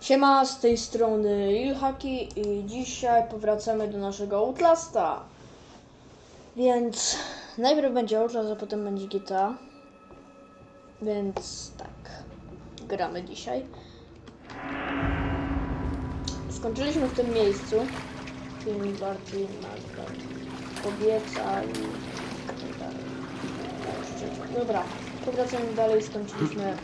Siema, z tej strony Ilhaki i dzisiaj powracamy do naszego Outlasta. Więc najpierw będzie Outlast, a potem będzie GTA. Więc tak, gramy dzisiaj. Skończyliśmy w tym miejscu. Film bardziej na kobieca i tak dalej. Dobra, powracamy dalej, skończyliśmy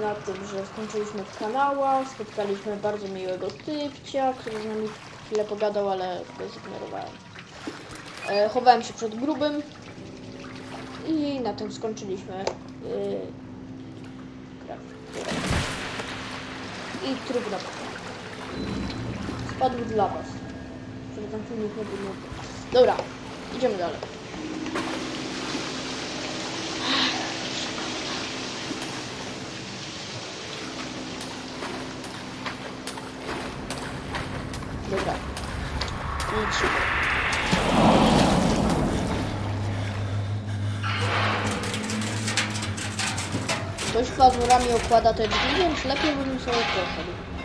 na tym, że skończyliśmy w kanałach, spotkaliśmy bardzo miłego typcia, który z nami chwilę pogadał, ale go zignorowałem. E, chowałem się przed grubym i na tym skończyliśmy e. I trup na. Spadł dla was. Żeby filmik nie był. Dobra, idziemy dalej. Dobra. Idź. Pazurami okłada te drzwi, więc lepiej bym sobie poszedł.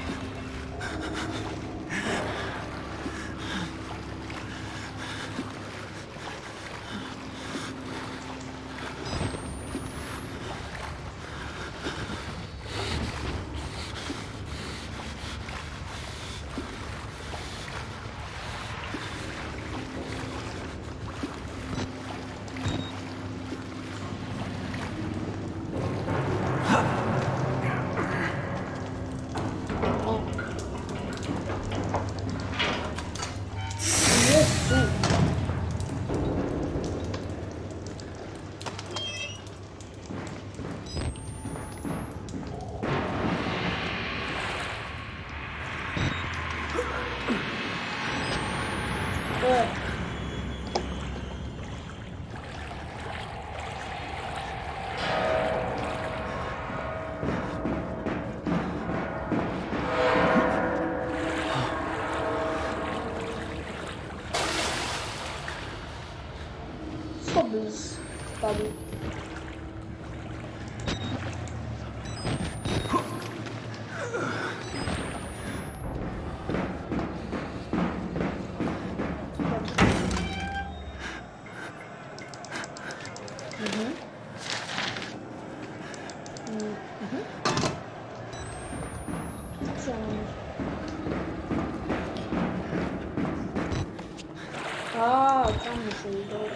там уже идет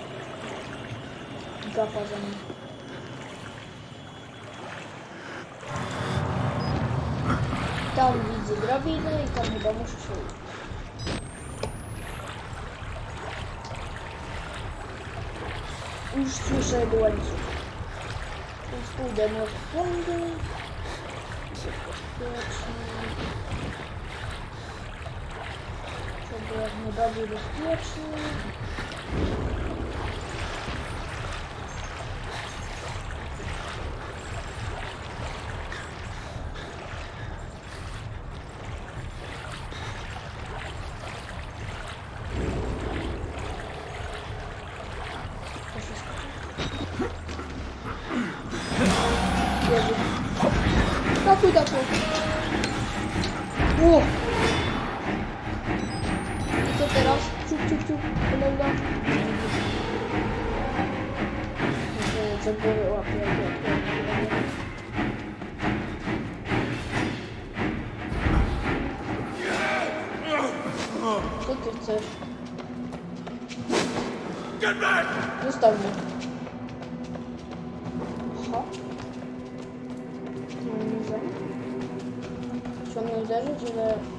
диапазон. Там в виде грабина и там и домушки. Уж слушай, дуальник. Пустую домой фонду. Чтобы не добыли беспечные. Zostaw mnie. Co? Czy on mnie uderzy, czy...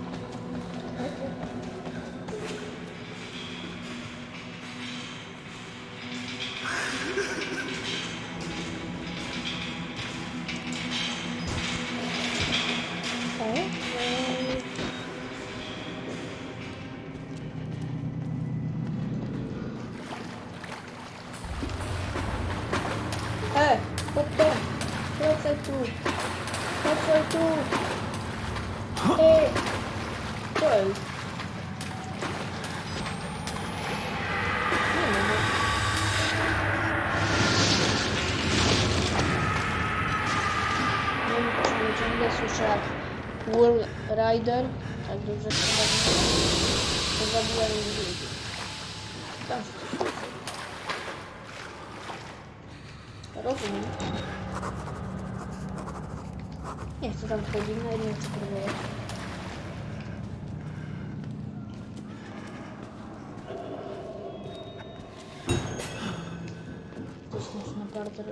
Co. Nie wiem, czy ciągle słyszę jak Wool Rider, tak dobrze to zabijają ludzi. Słyszy. Rozumiem. Nie chcę tam wchodzić, nawet nie chcę próbować. Dla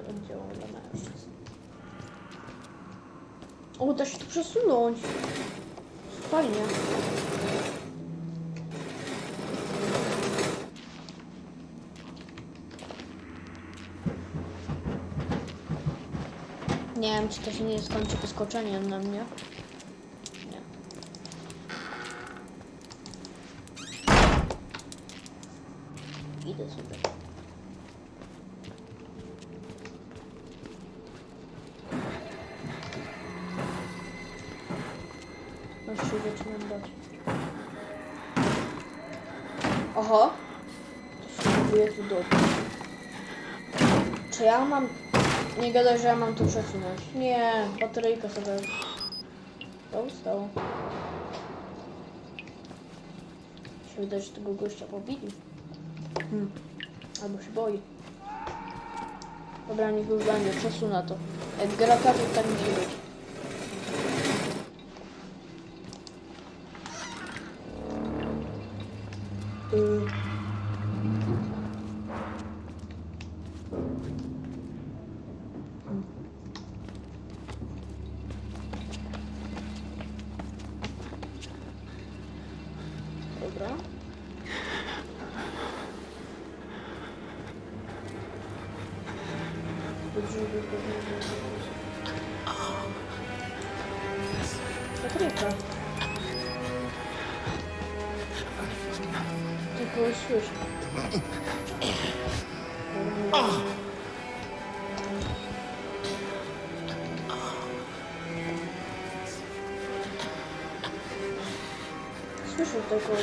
mężczyzn. O, da się tu przesunąć. Fajnie. Nie wiem, czy to się nie skończy wyskoczeniem na mnie. Mam... Nie gadaj, że ja mam tu przesunąć. Nie, bateryjka sobie... To ustało. Się wydaje, że tego gościa pobili. Hmm. Albo się boi. Dobra, niech już będzie, przesunę to. Gra każe, tak być. Закрыто. Ты колосешь. Слышал такое?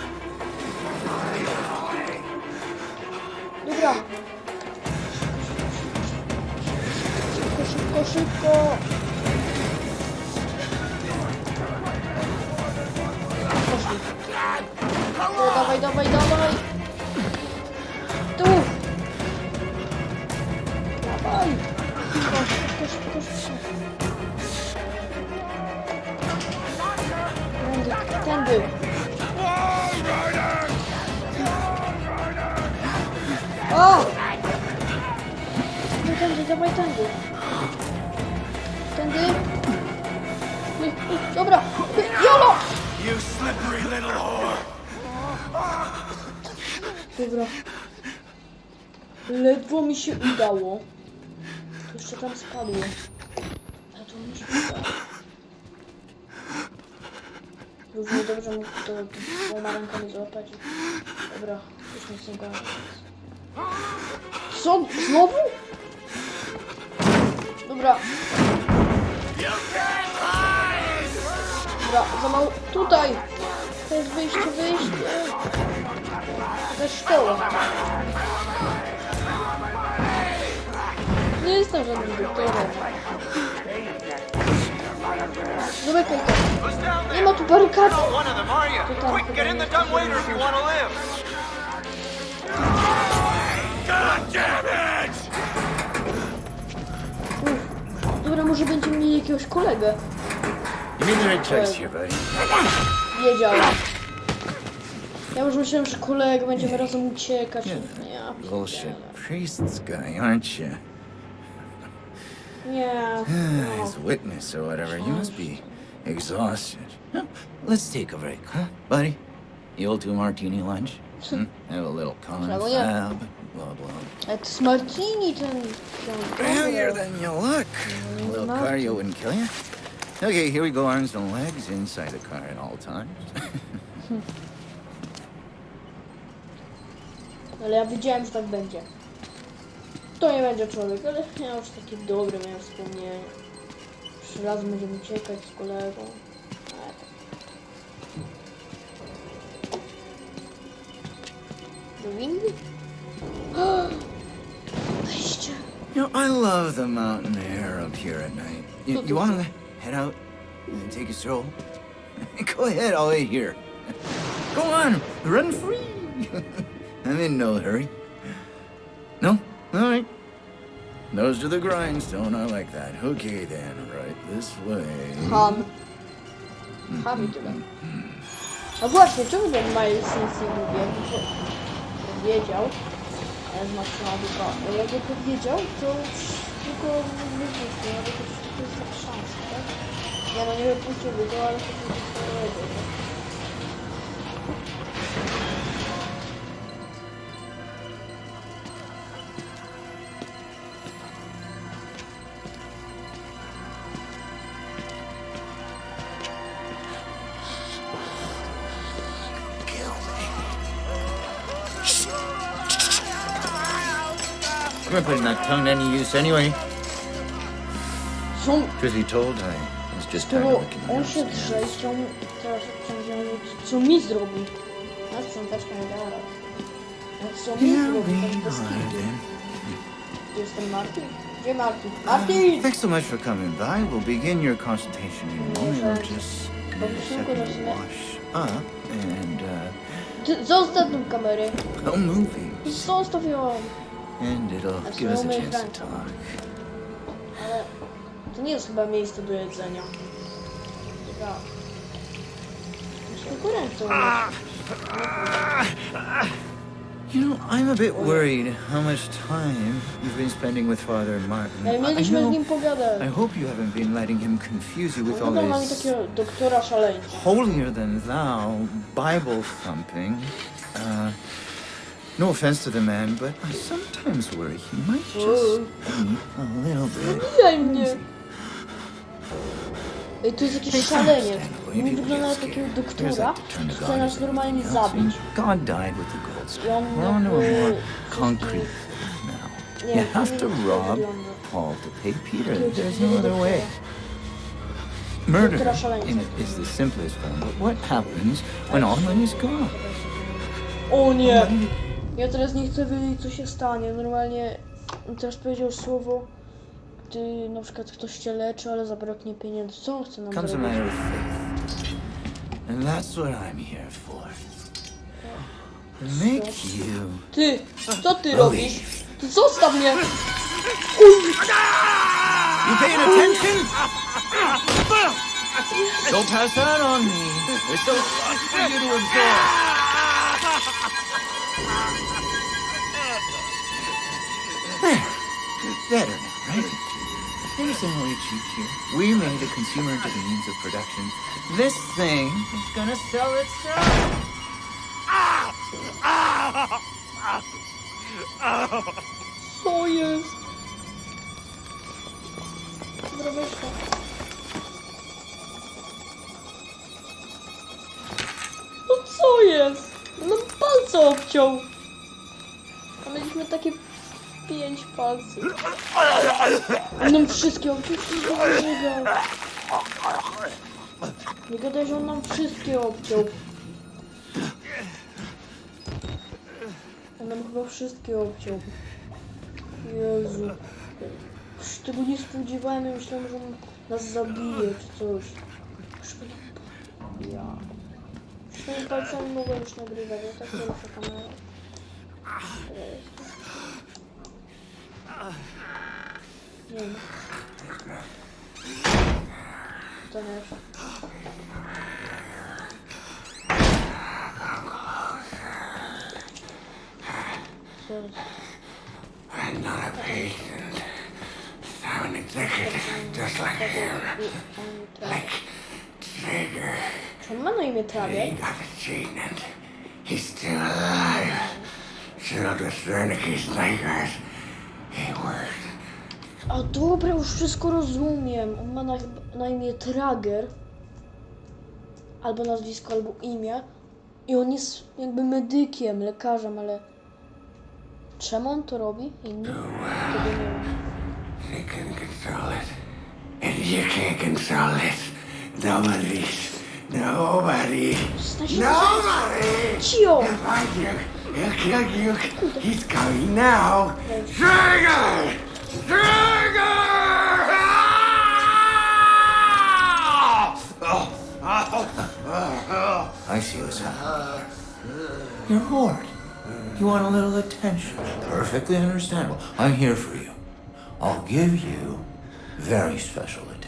哥 się udało. To jeszcze tam spadło. Ledwo mi się udało. Równie dobrze mógł to dwoma rękami złapać. Dobra, już nic nie gada. Co? Znowu? Dobra. Dobra, za mało. Tutaj! To jest wyjście, wyjście. To jest Nie jestem żadnym doktorem. Zamykaj to. Nie ma tu barykady. You? Tutaj Quick, get in the dumb waiter if you want to live. God damn it! Uff. Dobra, może będziemy mieli jakiegoś kolegę. You mean the right place here, buddy? Wiedziałem. Ja już myślałem, że kolega będziemy razem uciekać. Ja Bullshit pierdzielę. priest's guy, aren't you? No. As witness or whatever, you must be exhausted. Huh, Let's take a break, huh, buddy? You'll two martini lunch? Hmm? Have a little confab, blah blah. Jest Martini time. Earlier than you look. A little cardio wouldn't kill you. Okay, here we go, arms and legs inside the car at all times. Ale ja wiedziałem, że tak będzie. To nie będzie człowiek, ale ja już takie dobre miałem wspomnienie. Trzy razy będziemy uciekać z kolegą. Do windy? Wejście. You know, I love the mountain air up here at night. You, you want to head out and take a stroll? Go ahead, I'll wait here. Go on, run free. I'm in no hurry. Nose to the grindstone, I like that. Okay then, right this way. Han i tyle. No właśnie, czemu ten Miles nic nie mówi? Jakby to znaczona dupa. Ale jakby to już tylko wypuścił, no to to jest szansa, tak? Ja no nie wypuściłby go, ale to jest powiedział, tak? I'm putting that tongue to any use anyway. Są, Truth be told, I was just tired of looking on at się drze i chciał mi- teraz chciał co mi zrobi. Na sprzątaczka nie dała. A co mi Here zrobi, we tak bez are kitu. then. Gdzie Martin? Gdzie Martin? Martin! Thanks so much for coming by. We'll begin your consultation in a moment. I'll just Bo get a second wash up and uh, Ty, zostaw tą kamerę. no movies. Zostaw ją. And it'll give us a chance to talk. Ale to nie jest chyba miejsce do jedzenia. Chyba... Już tylko ręce umyć. You know, I'm a bit worried how much time you've been spending with Father Martin. I, I mieliśmy z know. pogadać. I hope you haven't been letting him confuse you with all Chyba mamy this takiego doktora szaleńca. holier than thou Bible thumping. Uh, no offense to the man, but I sometimes worry he might just be a little bit. Zabijaj mnie! Ej, to jest jakiś szaleniec. On wygląda na takiego doktora, który chce nas normalnie zabić. God died with the gold We're on to a more concrete thing now. You have to rob. Paul to pay Peter. There's no other way. Murder Doktora szaleńca. in it is the simplest form, but what happens when all money's gone? O nie! Ja teraz nie chcę wiedzieć, co się stanie. Normalnie teraz powiedział słowo, gdy na przykład ktoś cię leczy, ale zabraknie pieniędzy. Co on chce nam Comes a zrobić? matter of faith. And that's what I'm here for. Make you Ty! Co ty robisz? Ty zostaw mnie! You paying attention? Don't pass that on me. There's so much for you to absorb. Better now, right? Here's how we cheat here. We made the consumer into the means of production. This thing is gonna sell itself. Co jest? Dobra, weź to. No co jest? No palce obciął. A mieliśmy takie pięć palców. On nam wszystkie obciął. Nie gadaj, że on nam wszystkie obciął. On nam chyba wszystkie obciął. Jezu. Już tego nie spodziewałem, myślałem, że on nas zabije czy coś. Ja. Swoimi palcami mogłem już nagrywać, ja tak pierwsza kamera. Wiem. Co? I'm not a patient. Sounding Just like him. Like imię Trager? He got the gene and he's still alive. Still with Wernicke's nightmares. A dobra, już wszystko rozumiem. On ma na, na imię Trager. Albo nazwisko, albo imię. I on jest jakby medykiem, lekarzem, ale... Czemu on to robi? Inni? Tego nie wiem. Nobody. Się Nobody! Cio! Find you. He'll kill you. He's coming now. Trigger! Trigger! Ah! I see what's happening. You're bored. You want a little attention. Perfectly understandable. I'm here for you. I'll give you very special attention.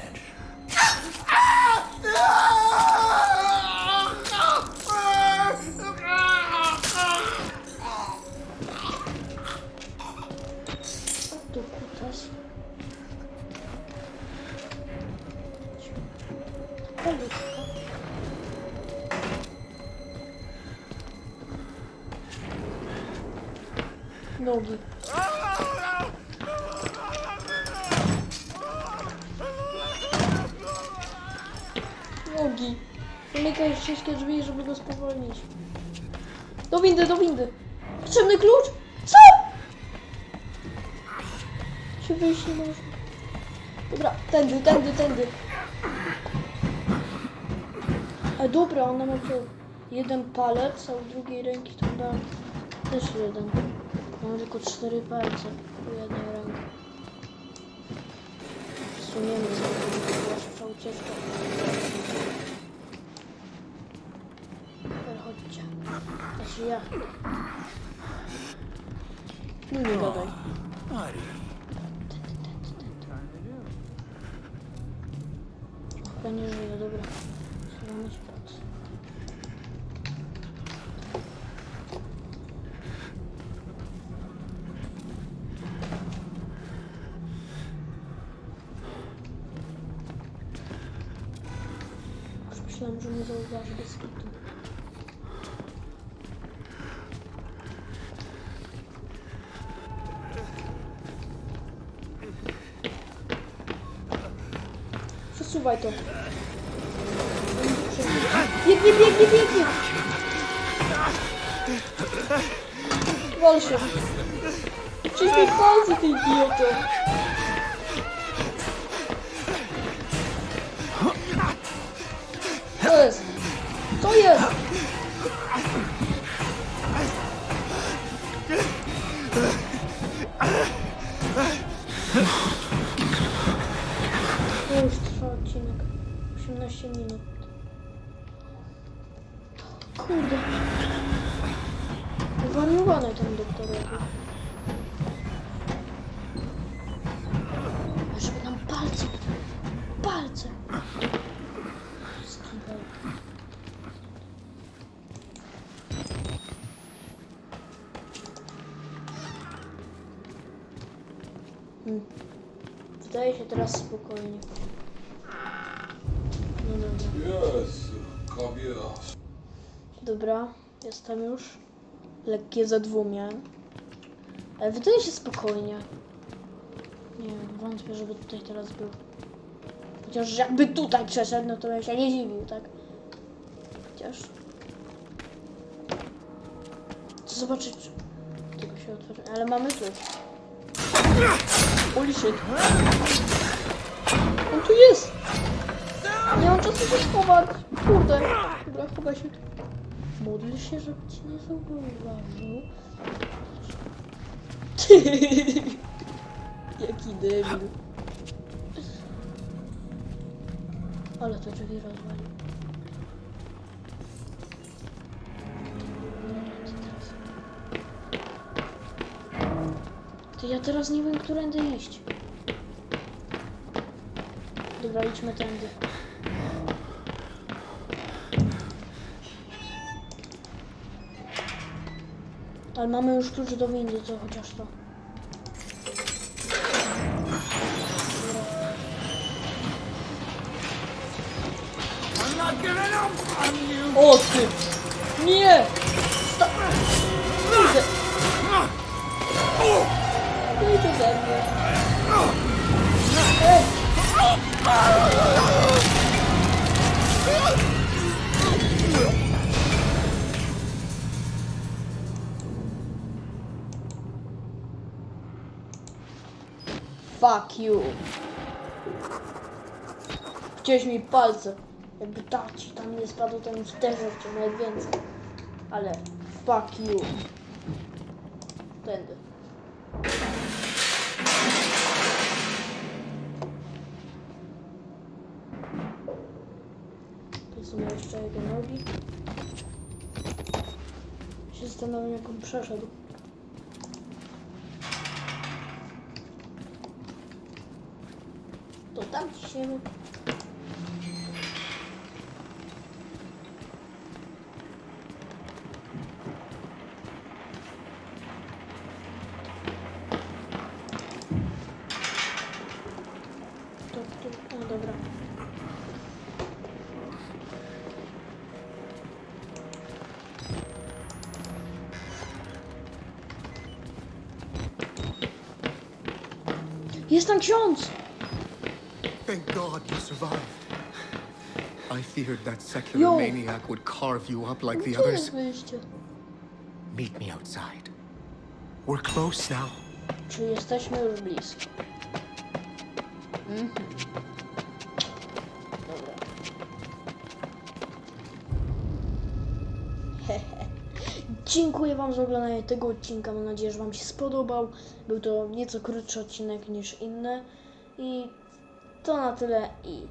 Nogi. Nogi. Zamykaj wszystkie drzwi, żeby go spowolnić. Do windy, do windy. Potrzebny klucz? Co? Się wyjść nie można. Dobra, tędy, tędy, tędy. A dobra, ona ma to jeden palec, a u drugiej ręki to chyba też jeden. Он только 4 пальца. Приятный ранг. Сумеем ваша утечка. Переходите. Это я. Ну не гадай. Понижение, а, добро. Все равно precisar de biscoito. Що сувайте? Бег, бег, бег, бег, бег, бег. Волшеб. Чистый пальцы ты бьет. Лысый. Co jest? To już trwa odcinek. 18 minut. Kurde. Zwariowany ten doktor jakiś. A Żeby nam palce... Palce! Skibel. Hmm. Wydaje się teraz spokojnie. No dobra. Jezu, kobieta. Dobra, jestem już. Lekkie zadwumie. Ale wydaje się spokojnie. Nie wiem, wątpię, żeby tutaj teraz był. Chociaż jakby tutaj przeszedł, no to bym się nie dziwił, tak? Chociaż... Chcę zobaczyć... czy Tego się otworzy... Ale mamy tu. Holy shit. On tu jest! Nie mam czasu się schować. Kurde. Dobra, chowaj się tu. Modl się, żeby cię nie zauważył. Jaki debil. Ale to drzwi rozwalił. To ja teraz nie wiem, którędy iść. Dobra, idźmy tędy. Ale mamy już klucz do windy, co chociaż to. O ty! Nie! Idź ode mnie. Ej! Fuck you. Wciąż mi palce. Jakby tak ci tam nie spadł, to bym w cię najwięcej. Ale fuck you. Tędy. Jeszcze jego nogi. Się zastanawiam jak on przeszedł. To tam ciśniemy. Jest tam ksiądz! Thank God you survived. I feared that secular Yo. maniac would carve you up like the Gdzie others. jest wyjście? Meet me outside. We're close now. Czy jesteśmy już blisko? Mhm. Dziękuję Wam za oglądanie tego odcinka. Mam nadzieję, że Wam się spodobał. Był to nieco krótszy odcinek niż inne. I to na tyle i